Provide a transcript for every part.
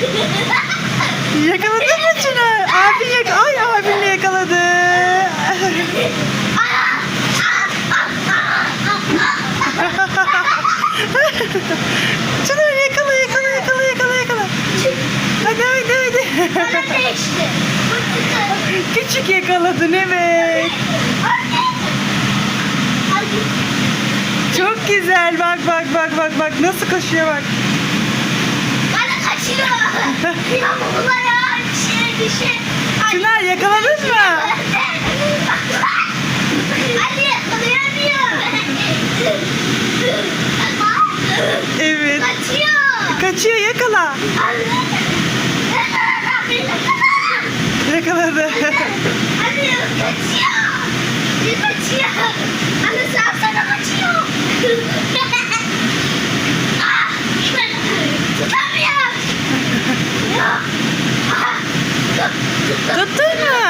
Yakaladın mı Çınar? Abin yak Ay abinle yakaladı. Çınar yakala yakala yakala yakala yakala. Hadi hadi hadi. Bana değişti. Küçük yakaladın evet. Çok güzel bak bak bak bak bak nasıl koşuyor bak. Şey. Ay. Çınar yakaladın mı? Hadi yakalayamıyor. Evet. Kaçıyor. Kaçıyor yakala. Yakaladı. Hadi kaçıyor. Kaçıyor. Anne sen kaçıyor. Ah, Tutamıyor. Ya. Ah, Tuttun mu?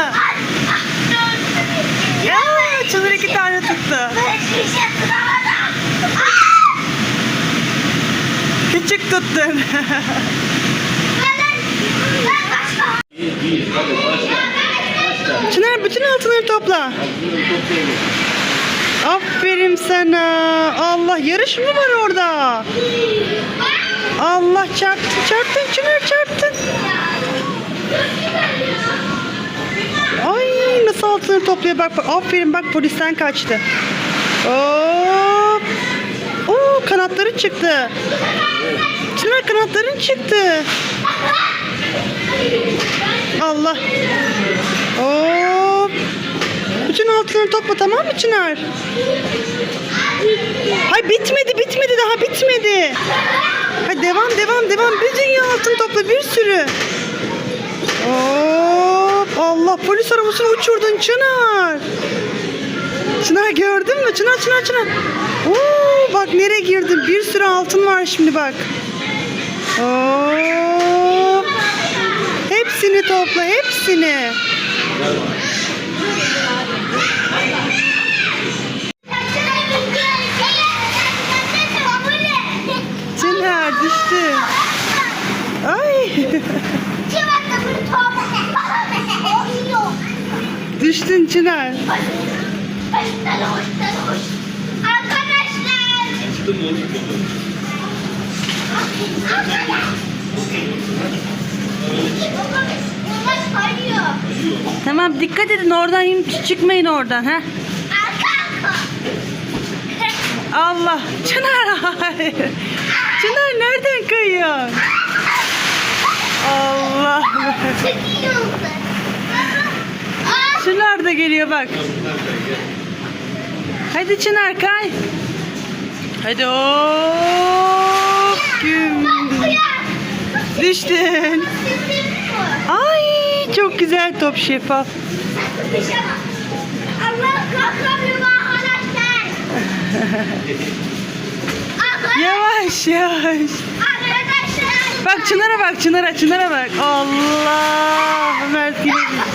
Ya Çınar iki tane tuttu. Küçük tuttun. Çınar bütün altınları topla. Aferin sana. Allah yarış mı var orada? Allah çarptın çarptın Çınar çarptın. Ay nasıl altınları topluyor bak. Aferin bak polisten kaçtı. Hop. Oo kanatları çıktı. Çınar kanatların çıktı. Allah. Hop. Bütün altınları topla tamam mı Çınar? Hay bitmedi bitmedi daha bitmedi. Hay devam devam devam. Bir dünya altın topla bir sürü. Hop Allah polis arabasını uçurdun Çınar. Çınar gördün mü? Çınar Çınar Çınar. Oo, bak nereye girdin? Bir sürü altın var şimdi bak. Hop. Hepsini topla hepsini. Çınar düştü. Ay düştün Çınar. Arkadaşlar. Çıktın mı oğlum? Bunlar kayıyor. Tamam dikkat edin oradan çıkmayın oradan ha. Allah Çınar hayır. Çınar nereden kayıyor? Allah. Aa, Çınar da geliyor bak. Hadi Çınar kay. Hadi hop. Güm. Düştün. Ay çok güzel top şeffaf. Yavaş yavaş. Bak Çınar'a bak Çınar'a Çınar'a bak. Allah Mert yine.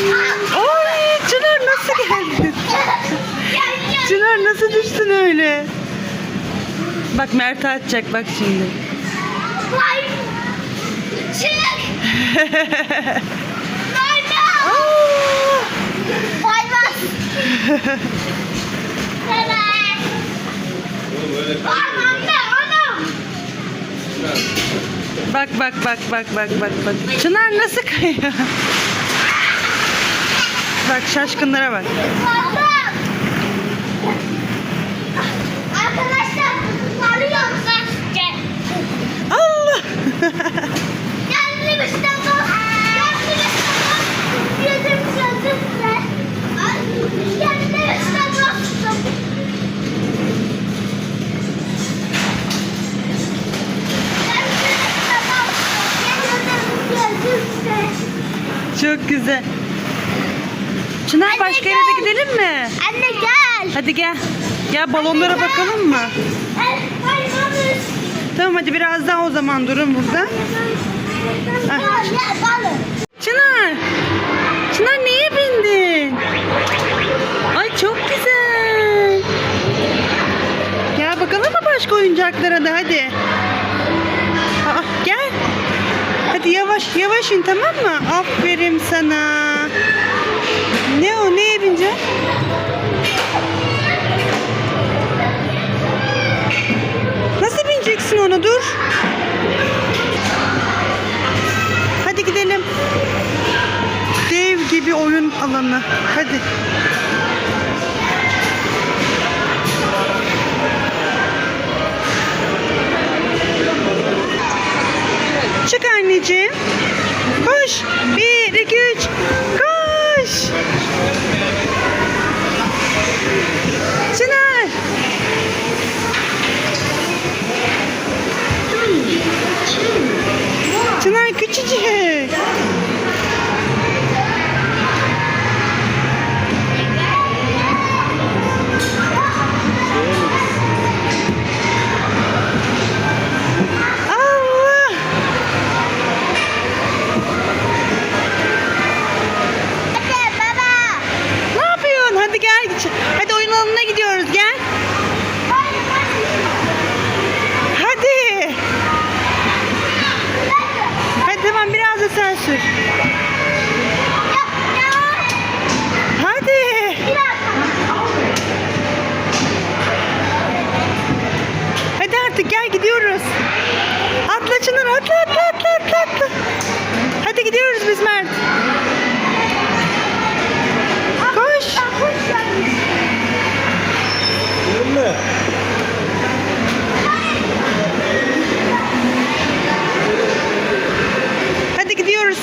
Ay Çınar nasıl geldin? Çınar nasıl düştün öyle? Bak Mert atacak bak şimdi. Vay. Çık. Vay anam. Bak bak bak bak bak bak bak. Çınar nasıl kayıyor? Bak şaşkınlara bak. Arkadaşlar sarıyorum saçça. Allah. Geldim işte bu. Geldim işte. Geldim işte. Çok güzel. Çınar başka yere de gidelim mi? Anne gel. Hadi gel. Gel balonlara bakalım mı? Ay. Tamam hadi biraz daha o zaman durun burada. Çınar. Çınar niye bindin? Ay çok güzel. Gel bakalım mı başka oyuncaklara da hadi. Aa, gel. Hadi yavaş yavaş in tamam mı? Aferin sana. Alanı. Hadi. Çık anneciğim. Koş. Bir, iki, üç. Koş. Çınar. Çınar küçücük. Çınar atla atla atla atla atla. Hadi gidiyoruz biz Mert. Koş. Mi? Hadi gidiyoruz.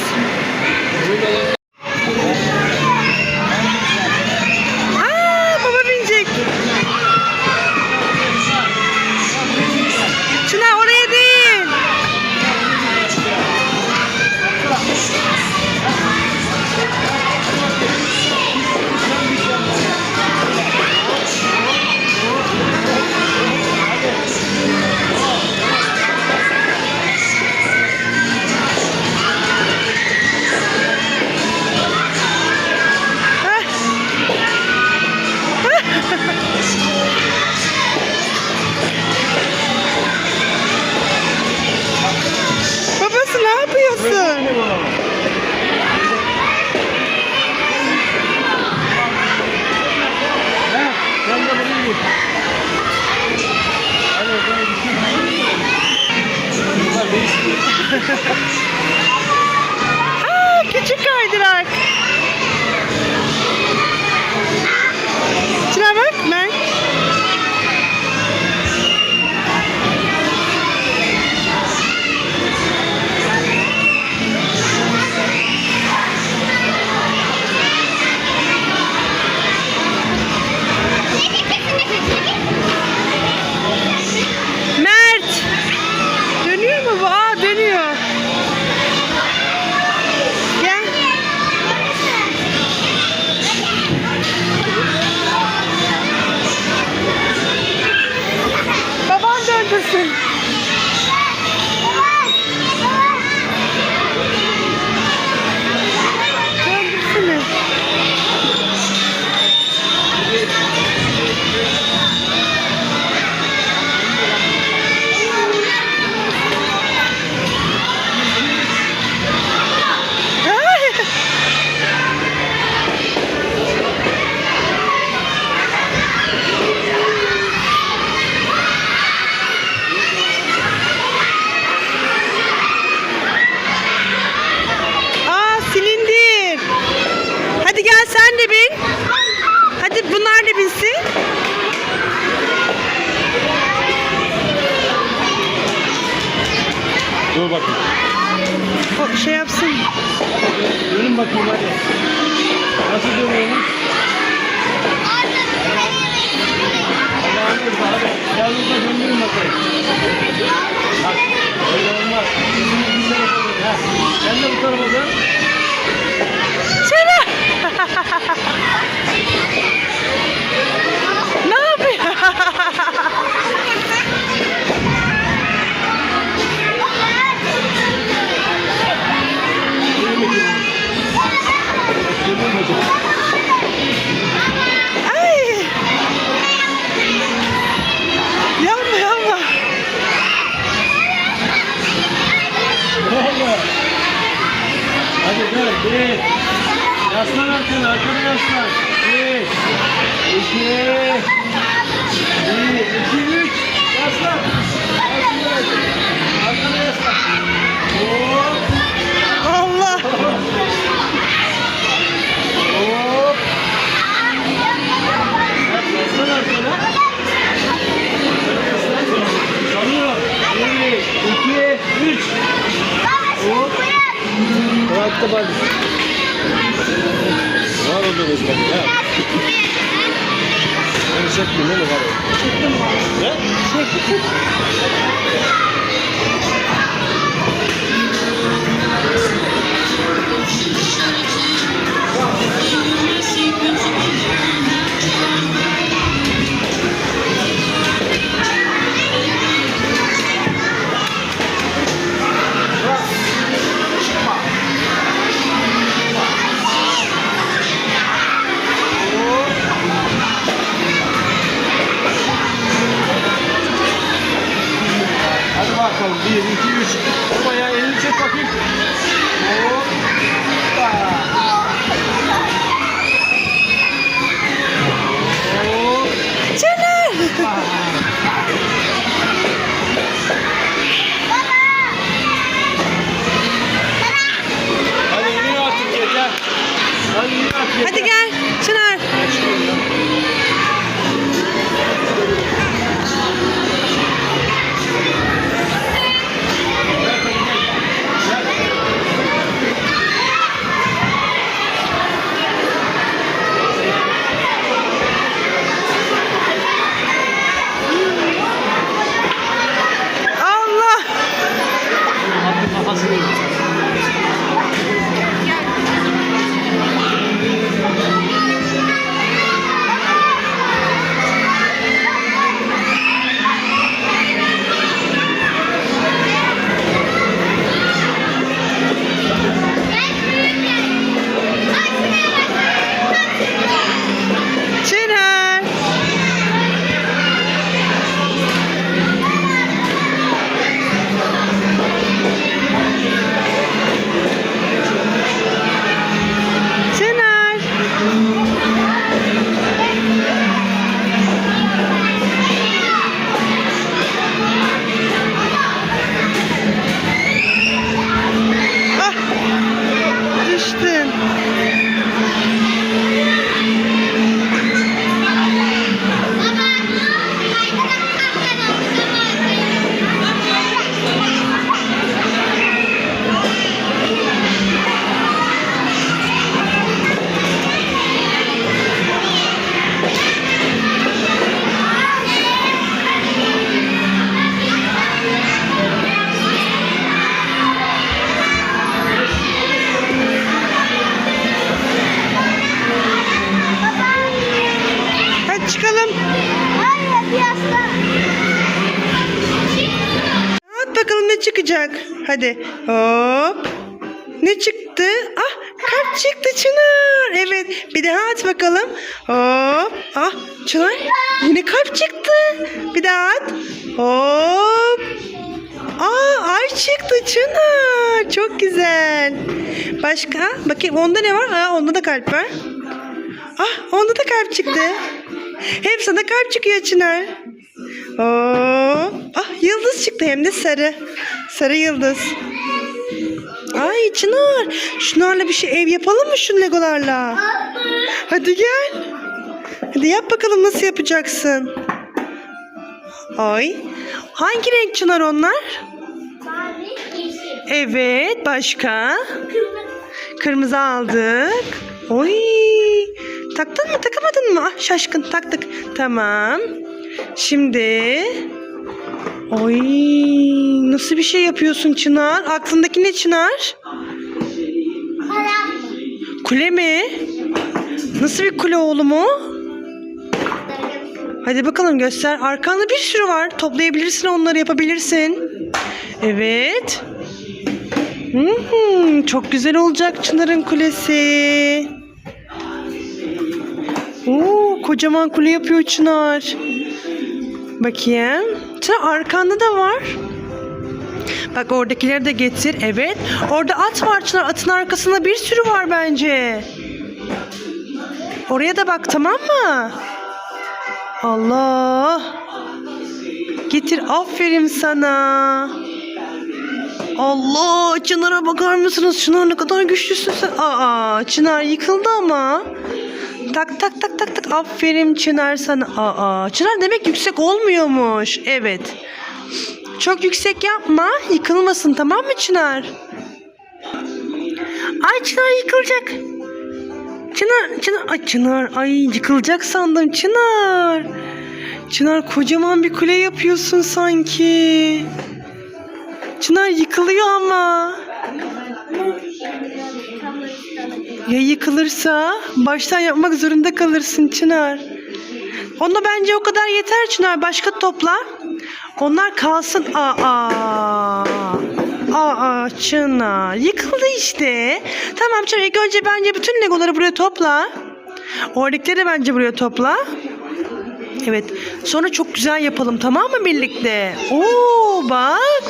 O şey yapsın. Dönün bakayım hadi. Nasıl? Hadi hadi hadi. Yalnız da döndürün bakayım. Bak öyle olmaz. Sesini bir tarafa dön. Ha. Sen de bu tarafa dön. Şöyle. Var orada bezmek ya. Ben değil mi var? Ne? Hadi Ah Çınar. Yine kalp çıktı. Bir daha at. Hop. Aa ay çıktı Çınar. Çok güzel. Başka? Bakayım onda ne var? Aa onda da kalp var. Ah onda da kalp çıktı. Hep sana kalp çıkıyor Çınar. Oo. Ah yıldız çıktı hem de sarı. Sarı yıldız. Ay Çınar. Şunlarla bir şey ev yapalım mı şu legolarla? Hadi gel. Hadi yap bakalım nasıl yapacaksın. Ay. Hangi renk Çınar onlar? Evet başka? Kırmızı aldık. Oy. Taktın mı takamadın mı? Ah, şaşkın taktık. Tamam. Şimdi. Oy. Nasıl bir şey yapıyorsun Çınar? Aklındaki ne Çınar? Kule mi? Nasıl bir kule oğlum o? Hadi bakalım göster. Arkanda bir sürü var. Toplayabilirsin onları yapabilirsin. Evet. Hmm, çok güzel olacak Çınar'ın kulesi. Oo, kocaman kule yapıyor Çınar. Bakayım. Çınar arkanda da var. Bak oradakileri de getir. Evet. Orada at var Çınar. Atın arkasında bir sürü var bence. Oraya da bak tamam mı? Allah. Getir aferin sana. Allah Çınar'a bakar mısınız? Çınar ne kadar güçlüsün sen. Aa Çınar yıkıldı ama. Tak tak tak tak tak aferin Çınar sana. Aa Çınar demek yüksek olmuyormuş. Evet. Çok yüksek yapma. Yıkılmasın tamam mı Çınar? Ay Çınar yıkılacak. Çınar, Çınar, ay Çınar, ay yıkılacak sandım Çınar. Çınar kocaman bir kule yapıyorsun sanki. Çınar yıkılıyor ama. Ya yıkılırsa baştan yapmak zorunda kalırsın Çınar. Ona bence o kadar yeter Çınar. Başka topla. Onlar kalsın. Aa. Aa Çınar. Yıkıldı işte. Tamam Çınar önce bence bütün legoları buraya topla. Oradakileri bence buraya topla. Evet. Sonra çok güzel yapalım tamam mı birlikte? Oo bak.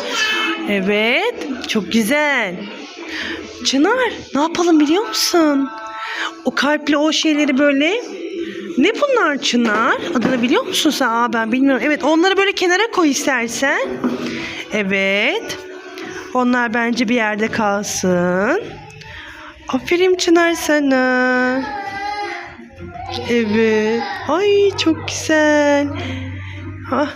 Evet. Çok güzel. Çınar ne yapalım biliyor musun? O kalpli o şeyleri böyle ne bunlar Çınar? Adını biliyor musun sen? Aa, ben bilmiyorum. Evet onları böyle kenara koy istersen. Evet. Onlar bence bir yerde kalsın. Aferin Çınar sana. Evet. Ay çok güzel. Ah.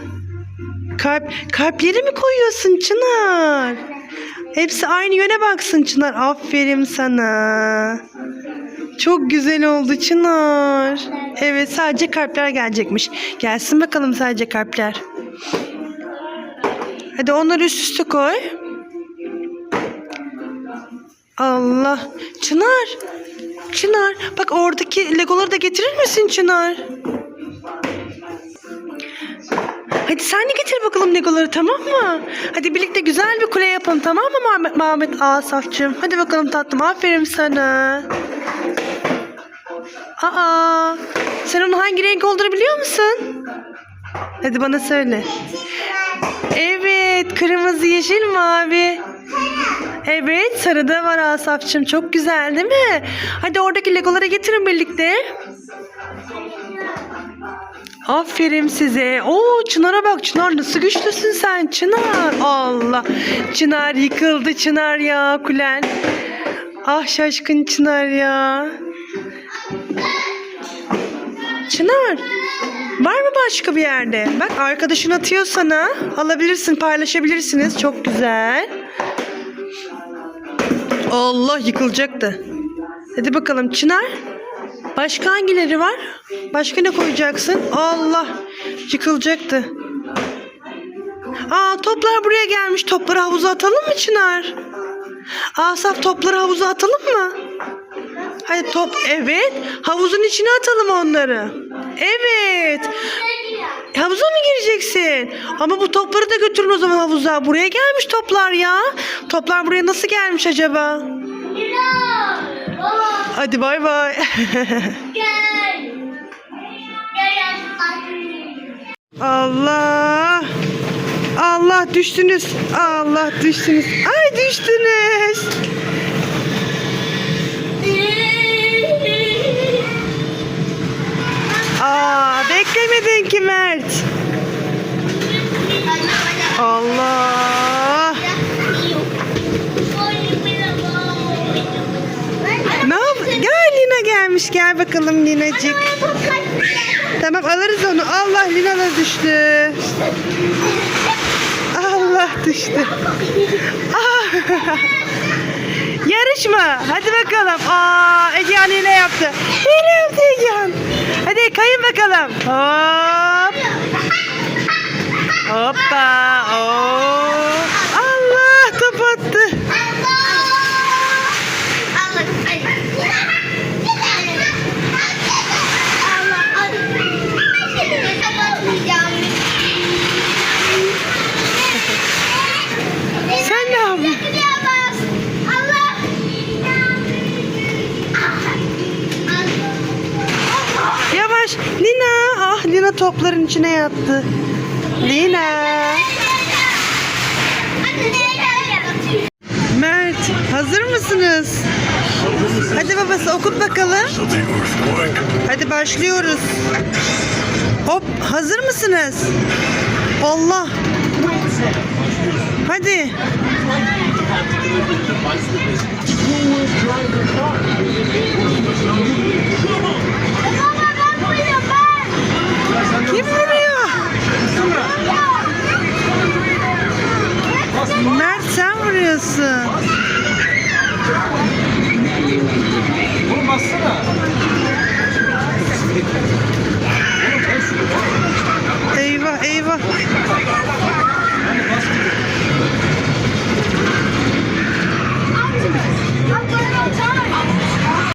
Kalp, kalpleri mi koyuyorsun Çınar? Hepsi aynı yöne baksın Çınar. Aferin sana. Çok güzel oldu Çınar. Evet sadece kalpler gelecekmiş. Gelsin bakalım sadece kalpler. Hadi onları üst üste koy. Allah. Çınar. Çınar. Bak oradaki legoları da getirir misin Çınar? Hadi sen de getir bakalım legoları tamam mı? Hadi birlikte güzel bir kule yapalım tamam mı Muhammed, Muhammed Asaf'cığım? Hadi bakalım tatlım aferin sana. Aa, sen onun hangi renk olduğunu biliyor musun? Hadi bana söyle. Evet, kırmızı, yeşil, mavi. Evet, sarı da var Asaf'cığım. Çok güzel değil mi? Hadi oradaki legoları getirin birlikte. Aferin size. Oo Çınar'a bak Çınar nasıl güçlüsün sen Çınar. Allah. Çınar yıkıldı Çınar ya kulen. Ah şaşkın Çınar ya. Çınar. Var mı başka bir yerde? Bak arkadaşın atıyor sana. Alabilirsin paylaşabilirsiniz. Çok güzel. Allah yıkılacaktı. Hadi bakalım Çınar. Başka hangileri var? Başka ne koyacaksın? Allah yıkılacaktı. Aa toplar buraya gelmiş. Topları havuza atalım mı Çınar? Asaf topları havuza atalım mı? Hadi top evet. Havuzun içine atalım onları. Evet. Havuza mı gireceksin? Ama bu topları da götürün o zaman havuza. Buraya gelmiş toplar ya. Toplar buraya nasıl gelmiş acaba? Hadi bay bay. Allah. Allah düştünüz. Allah düştünüz. Ay düştünüz. Beklemedin ki Mert. Allah. Ne yap? Gel Lina gelmiş. Gel bakalım Linacık. Tamam alırız onu. Allah Lina da düştü. Allah düştü. Ah. Yarışma. Hadi bakalım. Aa, Egehan hile yaptı. Hile yaptı Egehan. Hadi kayın bakalım. Hop. Hoppa. Oo. İçine yattı. Lina. Mert hazır mısınız? Hadi babası okut bakalım. Hadi başlıyoruz. Hop hazır mısınız? Allah. Hadi. Kim vuruyor? Mert sen vuruyorsun. Oğlum bassana. Eyvah eyvah. Abi, abi, abi, abi.